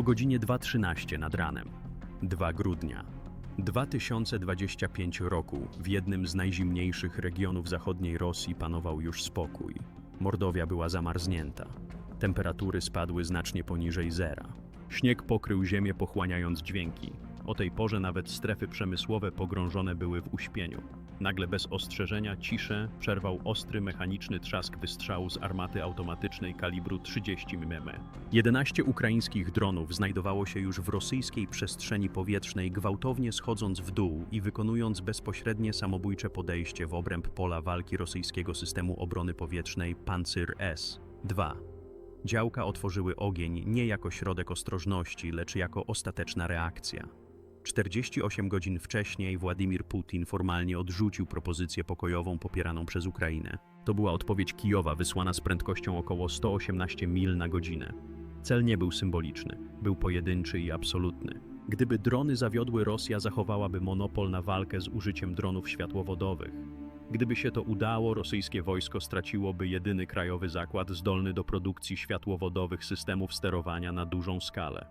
o godzinie 2.13 nad ranem. 2 grudnia 2025 roku w jednym z najzimniejszych regionów zachodniej Rosji panował już spokój. Mordowia była zamarznięta. Temperatury spadły znacznie poniżej zera. Śnieg pokrył ziemię pochłaniając dźwięki. O tej porze nawet strefy przemysłowe pogrążone były w uśpieniu. Nagle bez ostrzeżenia ciszę przerwał ostry mechaniczny trzask wystrzału z armaty automatycznej kalibru 30 mm. 11 ukraińskich dronów znajdowało się już w rosyjskiej przestrzeni powietrznej, gwałtownie schodząc w dół i wykonując bezpośrednie samobójcze podejście w obręb pola walki rosyjskiego systemu obrony powietrznej Pancyr S-2. Działka otworzyły ogień nie jako środek ostrożności, lecz jako ostateczna reakcja. 48 godzin wcześniej Władimir Putin formalnie odrzucił propozycję pokojową popieraną przez Ukrainę. To była odpowiedź Kijowa wysłana z prędkością około 118 mil na godzinę. Cel nie był symboliczny, był pojedynczy i absolutny. Gdyby drony zawiodły, Rosja zachowałaby monopol na walkę z użyciem dronów światłowodowych. Gdyby się to udało, rosyjskie wojsko straciłoby jedyny krajowy zakład zdolny do produkcji światłowodowych systemów sterowania na dużą skalę.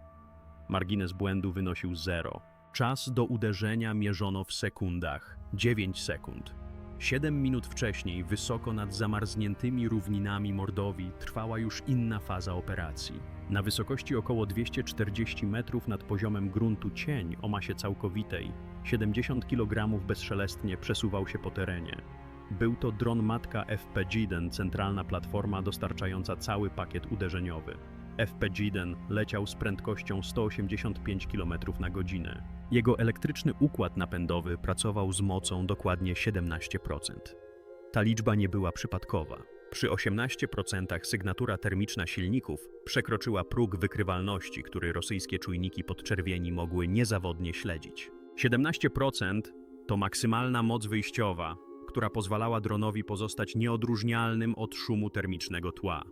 Margines błędu wynosił zero. Czas do uderzenia mierzono w sekundach 9 sekund. Siedem minut wcześniej, wysoko nad zamarzniętymi równinami Mordowii, trwała już inna faza operacji. Na wysokości około 240 metrów nad poziomem gruntu cień o masie całkowitej, 70 kg bezszelestnie przesuwał się po terenie. Był to dron matka FP-Giden, centralna platforma dostarczająca cały pakiet uderzeniowy. FP-Giden leciał z prędkością 185 km na godzinę. Jego elektryczny układ napędowy pracował z mocą dokładnie 17%. Ta liczba nie była przypadkowa. Przy 18% sygnatura termiczna silników przekroczyła próg wykrywalności, który rosyjskie czujniki podczerwieni mogły niezawodnie śledzić. 17% to maksymalna moc wyjściowa, która pozwalała dronowi pozostać nieodróżnialnym od szumu termicznego tła.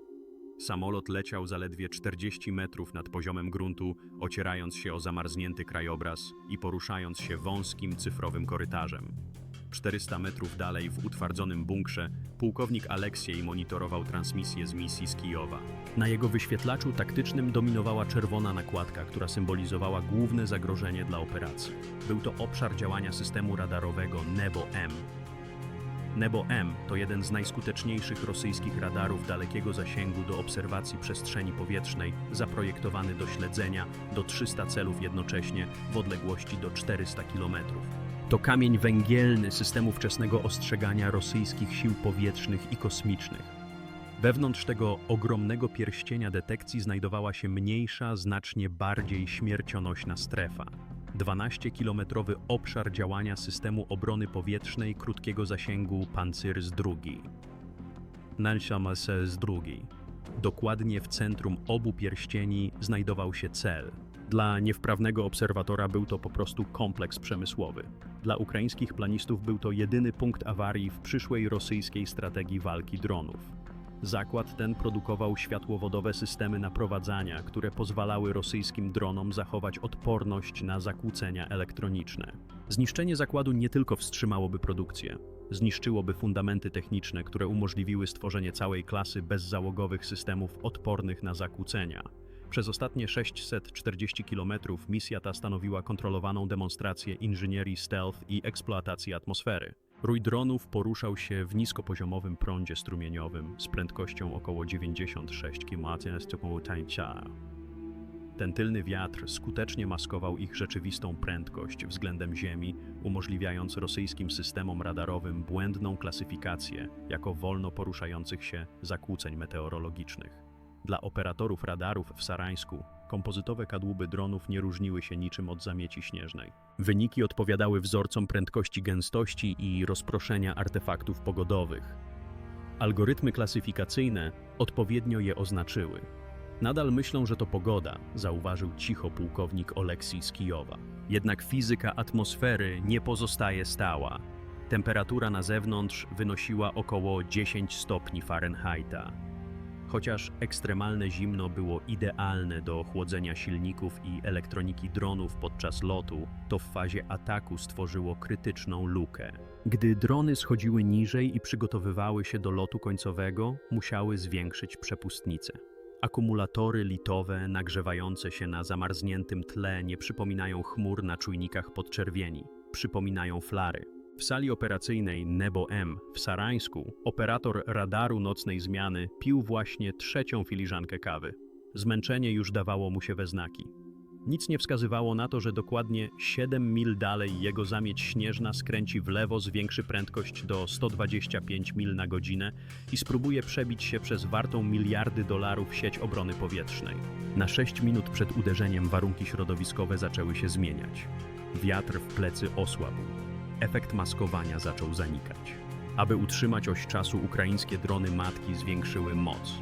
Samolot leciał zaledwie 40 metrów nad poziomem gruntu, ocierając się o zamarznięty krajobraz i poruszając się wąskim cyfrowym korytarzem. 400 metrów dalej, w utwardzonym bunkrze, pułkownik Aleksiej monitorował transmisję z misji z Kijowa. Na jego wyświetlaczu taktycznym dominowała czerwona nakładka, która symbolizowała główne zagrożenie dla operacji. Był to obszar działania systemu radarowego Nebo-M, Nebo M to jeden z najskuteczniejszych rosyjskich radarów dalekiego zasięgu do obserwacji przestrzeni powietrznej, zaprojektowany do śledzenia do 300 celów jednocześnie w odległości do 400 km. To kamień węgielny systemu wczesnego ostrzegania rosyjskich sił powietrznych i kosmicznych. Wewnątrz tego ogromnego pierścienia detekcji znajdowała się mniejsza, znacznie bardziej śmiercionośna strefa. 12-kilometrowy obszar działania systemu obrony powietrznej krótkiego zasięgu Panzers II. Nalshamses II. Dokładnie w centrum obu pierścieni znajdował się cel. Dla niewprawnego obserwatora był to po prostu kompleks przemysłowy. Dla ukraińskich planistów był to jedyny punkt awarii w przyszłej rosyjskiej strategii walki dronów. Zakład ten produkował światłowodowe systemy naprowadzania, które pozwalały rosyjskim dronom zachować odporność na zakłócenia elektroniczne. Zniszczenie zakładu nie tylko wstrzymałoby produkcję, zniszczyłoby fundamenty techniczne, które umożliwiły stworzenie całej klasy bezzałogowych systemów odpornych na zakłócenia. Przez ostatnie 640 km misja ta stanowiła kontrolowaną demonstrację inżynierii stealth i eksploatacji atmosfery. Rój dronów poruszał się w niskopoziomowym prądzie strumieniowym z prędkością około 96 km tańca. Ten tylny wiatr skutecznie maskował ich rzeczywistą prędkość względem Ziemi, umożliwiając rosyjskim systemom radarowym błędną klasyfikację jako wolno poruszających się zakłóceń meteorologicznych. Dla operatorów radarów w Sarańsku kompozytowe kadłuby dronów nie różniły się niczym od zamieci śnieżnej. Wyniki odpowiadały wzorcom prędkości gęstości i rozproszenia artefaktów pogodowych. Algorytmy klasyfikacyjne odpowiednio je oznaczyły. Nadal myślą, że to pogoda, zauważył cicho pułkownik Oleksij z Kijowa. Jednak fizyka atmosfery nie pozostaje stała. Temperatura na zewnątrz wynosiła około 10 stopni Fahrenheita. Chociaż ekstremalne zimno było idealne do chłodzenia silników i elektroniki dronów podczas lotu, to w fazie ataku stworzyło krytyczną lukę. Gdy drony schodziły niżej i przygotowywały się do lotu końcowego, musiały zwiększyć przepustnicę. Akumulatory litowe nagrzewające się na zamarzniętym tle nie przypominają chmur na czujnikach podczerwieni, przypominają flary. W sali operacyjnej Nebo M w Sarańsku operator radaru nocnej zmiany pił właśnie trzecią filiżankę kawy. Zmęczenie już dawało mu się we znaki. Nic nie wskazywało na to, że dokładnie 7 mil dalej jego zamieć śnieżna skręci w lewo, zwiększy prędkość do 125 mil na godzinę i spróbuje przebić się przez wartą miliardy dolarów sieć obrony powietrznej. Na 6 minut przed uderzeniem warunki środowiskowe zaczęły się zmieniać. Wiatr w plecy osłabł. Efekt maskowania zaczął zanikać. Aby utrzymać oś czasu, ukraińskie drony matki zwiększyły moc.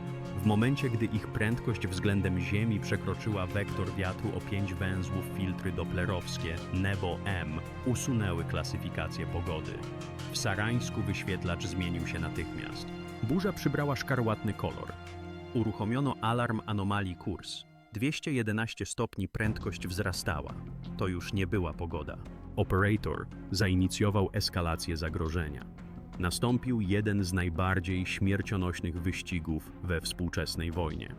W momencie, gdy ich prędkość względem Ziemi przekroczyła wektor wiatru o 5 węzłów, filtry doplerowskie Nebo M usunęły klasyfikację pogody. W Sarańsku wyświetlacz zmienił się natychmiast. Burza przybrała szkarłatny kolor. Uruchomiono alarm anomalii kurs. 211 stopni prędkość wzrastała. To już nie była pogoda. Operator zainicjował eskalację zagrożenia. Nastąpił jeden z najbardziej śmiercionośnych wyścigów we współczesnej wojnie.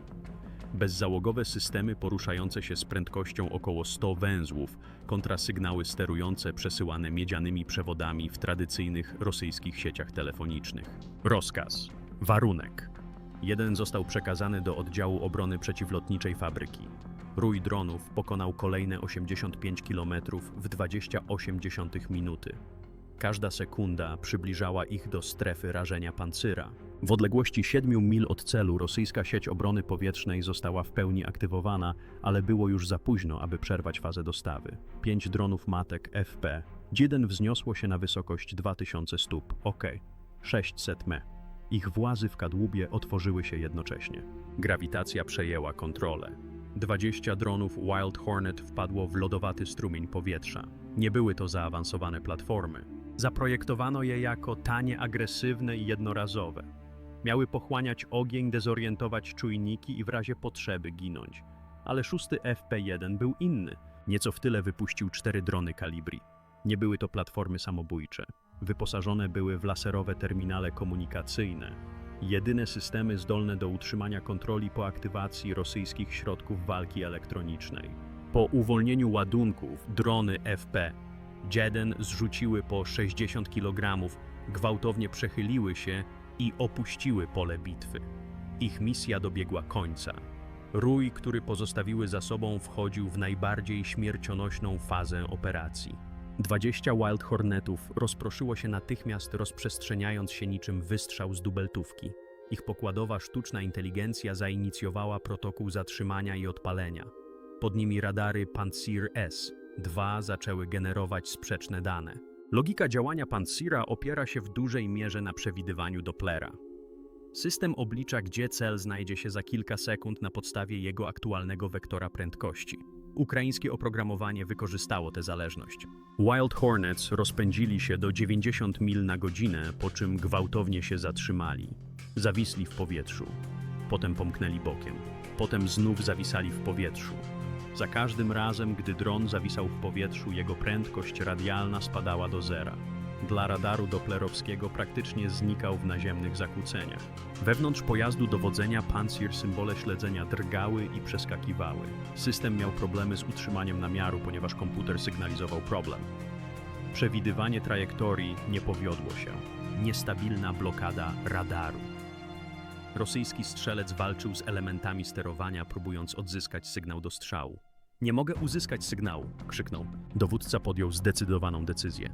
Bezzałogowe systemy poruszające się z prędkością około 100 węzłów kontra sygnały sterujące przesyłane miedzianymi przewodami w tradycyjnych rosyjskich sieciach telefonicznych. Rozkaz. Warunek. Jeden został przekazany do oddziału obrony przeciwlotniczej fabryki. Rój dronów pokonał kolejne 85 km w 28 minuty. Każda sekunda przybliżała ich do strefy rażenia pancyra. W odległości 7 mil od celu rosyjska sieć obrony powietrznej została w pełni aktywowana, ale było już za późno, aby przerwać fazę dostawy. Pięć dronów matek FP. Jeden wzniosło się na wysokość 2000 stóp, OK, 600 m. Ich włazy w kadłubie otworzyły się jednocześnie. Grawitacja przejęła kontrolę. 20 dronów Wild Hornet wpadło w lodowaty strumień powietrza. Nie były to zaawansowane platformy. Zaprojektowano je jako tanie, agresywne i jednorazowe. Miały pochłaniać ogień, dezorientować czujniki i w razie potrzeby ginąć. Ale szósty FP-1 był inny. Nieco w tyle wypuścił cztery drony Kalibri. Nie były to platformy samobójcze. Wyposażone były w laserowe terminale komunikacyjne. Jedyne systemy zdolne do utrzymania kontroli po aktywacji rosyjskich środków walki elektronicznej. Po uwolnieniu ładunków, drony FP Jeden zrzuciły po 60 kg, gwałtownie przechyliły się i opuściły pole bitwy. Ich misja dobiegła końca. Rój, który pozostawiły za sobą, wchodził w najbardziej śmiercionośną fazę operacji. 20 Wild Hornetów rozproszyło się natychmiast, rozprzestrzeniając się niczym wystrzał z dubeltówki. Ich pokładowa sztuczna inteligencja zainicjowała protokół zatrzymania i odpalenia. Pod nimi radary Pansir S, Dwa zaczęły generować sprzeczne dane. Logika działania Pansira opiera się w dużej mierze na przewidywaniu Dopplera. System oblicza, gdzie cel znajdzie się za kilka sekund na podstawie jego aktualnego wektora prędkości. Ukraińskie oprogramowanie wykorzystało tę zależność. Wild Hornets rozpędzili się do 90 mil na godzinę, po czym gwałtownie się zatrzymali. Zawisli w powietrzu. Potem pomknęli bokiem. Potem znów zawisali w powietrzu. Za każdym razem, gdy dron zawisał w powietrzu, jego prędkość radialna spadała do zera. Dla radaru doplerowskiego praktycznie znikał w naziemnych zakłóceniach. Wewnątrz pojazdu dowodzenia Pansir symbole śledzenia drgały i przeskakiwały. System miał problemy z utrzymaniem namiaru, ponieważ komputer sygnalizował problem. Przewidywanie trajektorii nie powiodło się. Niestabilna blokada radaru. Rosyjski strzelec walczył z elementami sterowania, próbując odzyskać sygnał do strzału. Nie mogę uzyskać sygnału, krzyknął. Dowódca podjął zdecydowaną decyzję.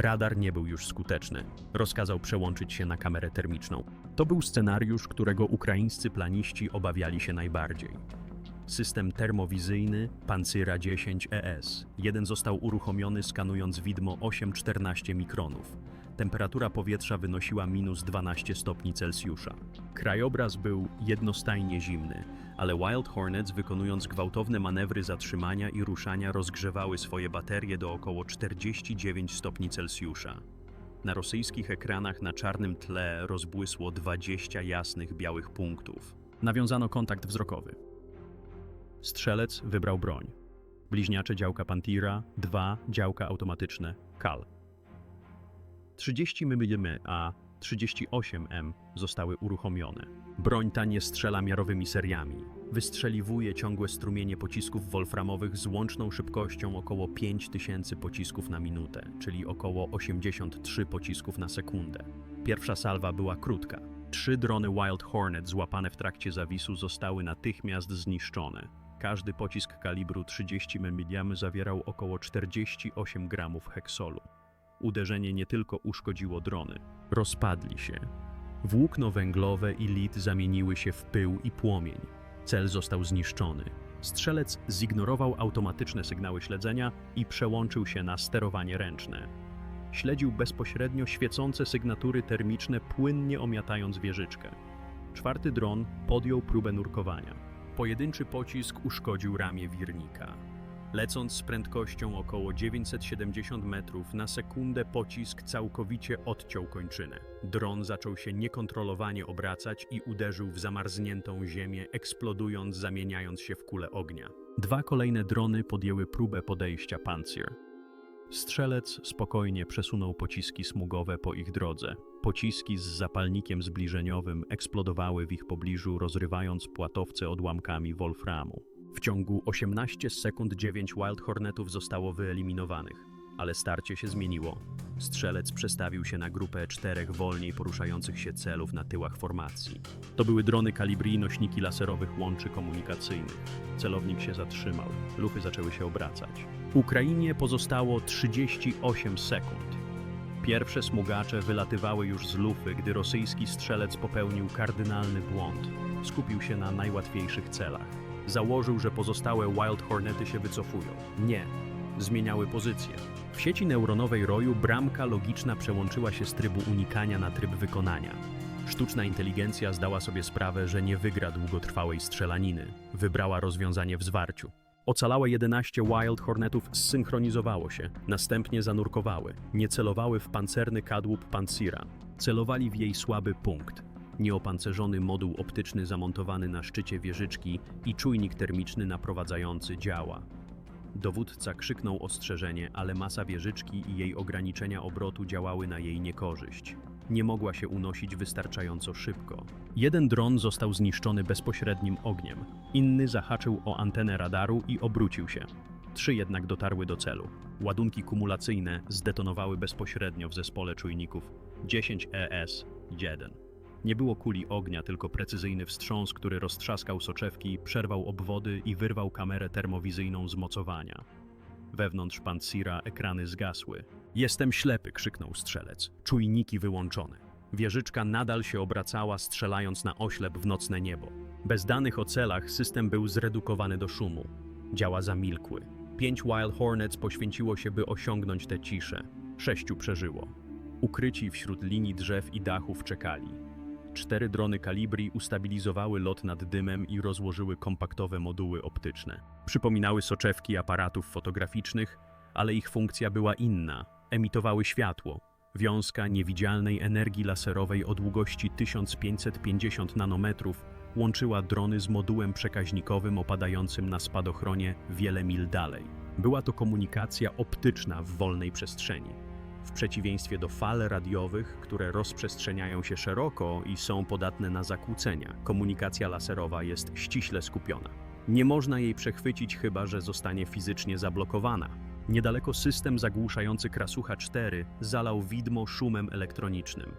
Radar nie był już skuteczny. Rozkazał przełączyć się na kamerę termiczną. To był scenariusz, którego ukraińscy planiści obawiali się najbardziej. System termowizyjny Pancyra 10 ES. Jeden został uruchomiony skanując widmo 8-14 mikronów. Temperatura powietrza wynosiła minus 12 stopni Celsjusza. Krajobraz był jednostajnie zimny, ale Wild Hornets wykonując gwałtowne manewry zatrzymania i ruszania rozgrzewały swoje baterie do około 49 stopni Celsjusza. Na rosyjskich ekranach na czarnym tle rozbłysło 20 jasnych białych punktów. Nawiązano kontakt wzrokowy. Strzelec wybrał broń. Bliźniacze działka Pantira, dwa działka automatyczne KAL. 30 mm, a 38M zostały uruchomione. Broń ta nie strzela miarowymi seriami. Wystrzeliwuje ciągłe strumienie pocisków wolframowych z łączną szybkością około 5000 pocisków na minutę, czyli około 83 pocisków na sekundę. Pierwsza salwa była krótka. Trzy drony Wild Hornet złapane w trakcie zawisu zostały natychmiast zniszczone. Każdy pocisk kalibru 30 mm zawierał około 48 gramów heksolu. Uderzenie nie tylko uszkodziło drony, rozpadli się. Włókno węglowe i lit zamieniły się w pył i płomień. Cel został zniszczony. Strzelec zignorował automatyczne sygnały śledzenia i przełączył się na sterowanie ręczne. Śledził bezpośrednio świecące sygnatury termiczne, płynnie omiatając wieżyczkę. Czwarty dron podjął próbę nurkowania. Pojedynczy pocisk uszkodził ramię wirnika. Lecąc z prędkością około 970 metrów na sekundę, pocisk całkowicie odciął kończynę. Dron zaczął się niekontrolowanie obracać i uderzył w zamarzniętą ziemię, eksplodując, zamieniając się w kulę ognia. Dwa kolejne drony podjęły próbę podejścia Panzer. Strzelec spokojnie przesunął pociski smugowe po ich drodze. Pociski z zapalnikiem zbliżeniowym eksplodowały w ich pobliżu, rozrywając płatowce odłamkami wolframu. W ciągu 18 sekund 9 Wild Hornetów zostało wyeliminowanych, ale starcie się zmieniło. Strzelec przestawił się na grupę czterech wolniej poruszających się celów na tyłach formacji. To były drony kalibri i nośniki laserowych łączy komunikacyjnych. Celownik się zatrzymał, luchy zaczęły się obracać. Ukrainie pozostało 38 sekund. Pierwsze smugacze wylatywały już z lufy, gdy rosyjski strzelec popełnił kardynalny błąd. Skupił się na najłatwiejszych celach. Założył, że pozostałe Wild Hornety się wycofują. Nie, zmieniały pozycję. W sieci neuronowej roju bramka logiczna przełączyła się z trybu unikania na tryb wykonania. Sztuczna inteligencja zdała sobie sprawę, że nie wygra długotrwałej strzelaniny. Wybrała rozwiązanie w zwarciu. Ocalałe 11 Wild Hornetów zsynchronizowało się, następnie zanurkowały. Nie celowały w pancerny kadłub Pancira. Celowali w jej słaby punkt. Nieopancerzony moduł optyczny zamontowany na szczycie wieżyczki i czujnik termiczny naprowadzający działa. Dowódca krzyknął ostrzeżenie, ale masa wieżyczki i jej ograniczenia obrotu działały na jej niekorzyść. Nie mogła się unosić wystarczająco szybko. Jeden dron został zniszczony bezpośrednim ogniem, inny zahaczył o antenę radaru i obrócił się. Trzy jednak dotarły do celu. Ładunki kumulacyjne zdetonowały bezpośrednio w zespole czujników 10 ES 1. Nie było kuli ognia, tylko precyzyjny wstrząs, który roztrzaskał soczewki, przerwał obwody i wyrwał kamerę termowizyjną z mocowania. Wewnątrz Pancira ekrany zgasły. Jestem ślepy, krzyknął strzelec. Czujniki wyłączone. Wieżyczka nadal się obracała, strzelając na oślep w nocne niebo. Bez danych o celach system był zredukowany do szumu. Działa zamilkły. Pięć Wild Hornets poświęciło się, by osiągnąć tę ciszę. Sześciu przeżyło. Ukryci wśród linii drzew i dachów czekali. Cztery drony kalibri ustabilizowały lot nad dymem i rozłożyły kompaktowe moduły optyczne. Przypominały soczewki aparatów fotograficznych, ale ich funkcja była inna. Emitowały światło. Wiązka niewidzialnej energii laserowej o długości 1550 nanometrów łączyła drony z modułem przekaźnikowym opadającym na spadochronie wiele mil dalej. Była to komunikacja optyczna w wolnej przestrzeni. W przeciwieństwie do fal radiowych, które rozprzestrzeniają się szeroko i są podatne na zakłócenia, komunikacja laserowa jest ściśle skupiona. Nie można jej przechwycić, chyba że zostanie fizycznie zablokowana. Niedaleko system zagłuszający Krasucha 4 zalał widmo szumem elektronicznym.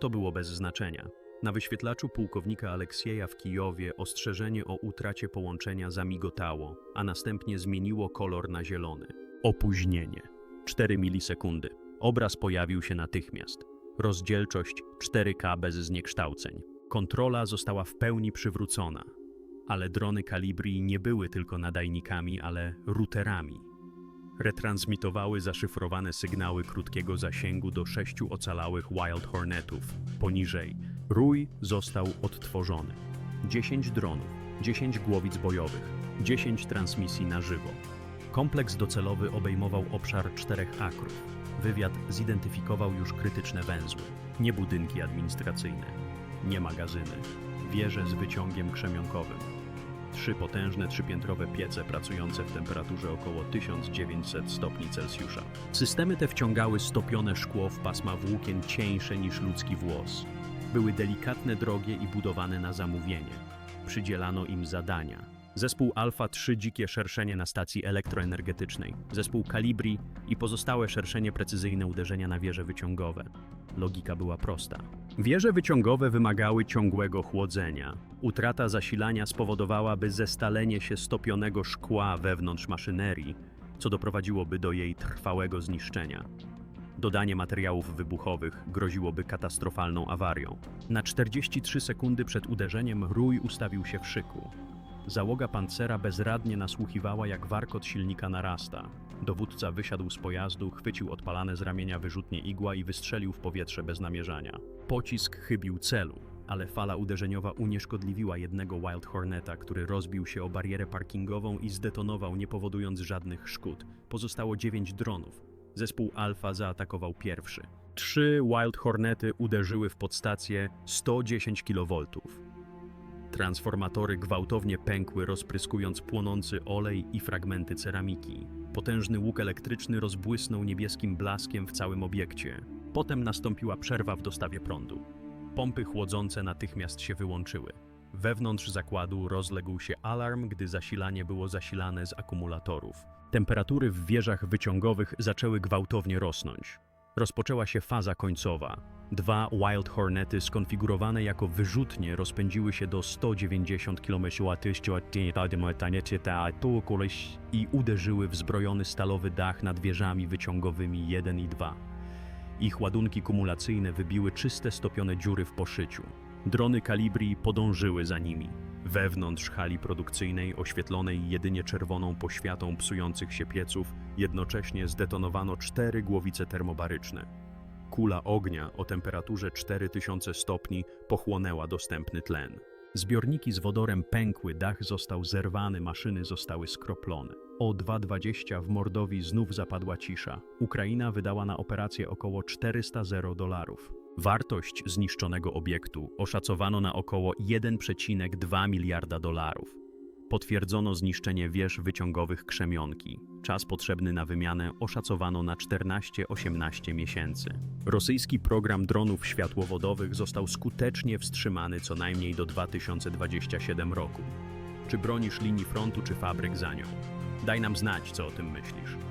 To było bez znaczenia. Na wyświetlaczu pułkownika Aleksieja w Kijowie ostrzeżenie o utracie połączenia zamigotało, a następnie zmieniło kolor na zielony. Opóźnienie. 4 milisekundy. Obraz pojawił się natychmiast. Rozdzielczość 4K bez zniekształceń. Kontrola została w pełni przywrócona. Ale drony Calibri nie były tylko nadajnikami, ale routerami. Retransmitowały zaszyfrowane sygnały krótkiego zasięgu do sześciu ocalałych Wild Hornetów. Poniżej rój został odtworzony. 10 dronów, 10 głowic bojowych, 10 transmisji na żywo. Kompleks docelowy obejmował obszar czterech akrów. Wywiad zidentyfikował już krytyczne węzły, nie budynki administracyjne, nie magazyny, wieże z wyciągiem krzemionkowym. Trzy potężne trzypiętrowe piece pracujące w temperaturze około 1900 stopni Celsjusza. Systemy te wciągały stopione szkło w pasma włókien cieńsze niż ludzki włos. Były delikatne, drogie i budowane na zamówienie. Przydzielano im zadania. Zespół Alfa 3 dzikie szerszenie na stacji elektroenergetycznej, zespół Kalibri i pozostałe szerszenie precyzyjne uderzenia na wieże wyciągowe. Logika była prosta. Wieże wyciągowe wymagały ciągłego chłodzenia. Utrata zasilania spowodowałaby zestalenie się stopionego szkła wewnątrz maszynerii, co doprowadziłoby do jej trwałego zniszczenia. Dodanie materiałów wybuchowych groziłoby katastrofalną awarią. Na 43 sekundy przed uderzeniem rój ustawił się w szyku. Załoga pancera bezradnie nasłuchiwała, jak warkot silnika narasta. Dowódca wysiadł z pojazdu, chwycił odpalane z ramienia wyrzutnie igła i wystrzelił w powietrze bez namierzania. Pocisk chybił celu, ale fala uderzeniowa unieszkodliwiła jednego Wild Horneta, który rozbił się o barierę parkingową i zdetonował, nie powodując żadnych szkód. Pozostało dziewięć dronów. Zespół Alfa zaatakował pierwszy. Trzy Wild Hornety uderzyły w podstację 110 kV. Transformatory gwałtownie pękły, rozpryskując płonący olej i fragmenty ceramiki. Potężny łuk elektryczny rozbłysnął niebieskim blaskiem w całym obiekcie. Potem nastąpiła przerwa w dostawie prądu. Pompy chłodzące natychmiast się wyłączyły. Wewnątrz zakładu rozległ się alarm, gdy zasilanie było zasilane z akumulatorów. Temperatury w wieżach wyciągowych zaczęły gwałtownie rosnąć. Rozpoczęła się faza końcowa. Dwa Wild Hornety skonfigurowane jako wyrzutnie rozpędziły się do 190 km i uderzyły w zbrojony stalowy dach nad wieżami wyciągowymi 1 i 2. Ich ładunki kumulacyjne wybiły czyste stopione dziury w poszyciu. Drony kalibri podążyły za nimi. Wewnątrz hali produkcyjnej, oświetlonej jedynie czerwoną poświatą psujących się pieców, jednocześnie zdetonowano cztery głowice termobaryczne. Kula ognia o temperaturze 4000 stopni pochłonęła dostępny tlen. Zbiorniki z wodorem pękły, dach został zerwany, maszyny zostały skroplone. O 2.20 w Mordowi znów zapadła cisza. Ukraina wydała na operację około 400 zero dolarów. Wartość zniszczonego obiektu oszacowano na około 1,2 miliarda dolarów. Potwierdzono zniszczenie wież wyciągowych Krzemionki. Czas potrzebny na wymianę oszacowano na 14-18 miesięcy. Rosyjski program dronów światłowodowych został skutecznie wstrzymany co najmniej do 2027 roku. Czy bronisz linii frontu czy fabryk za nią? Daj nam znać, co o tym myślisz.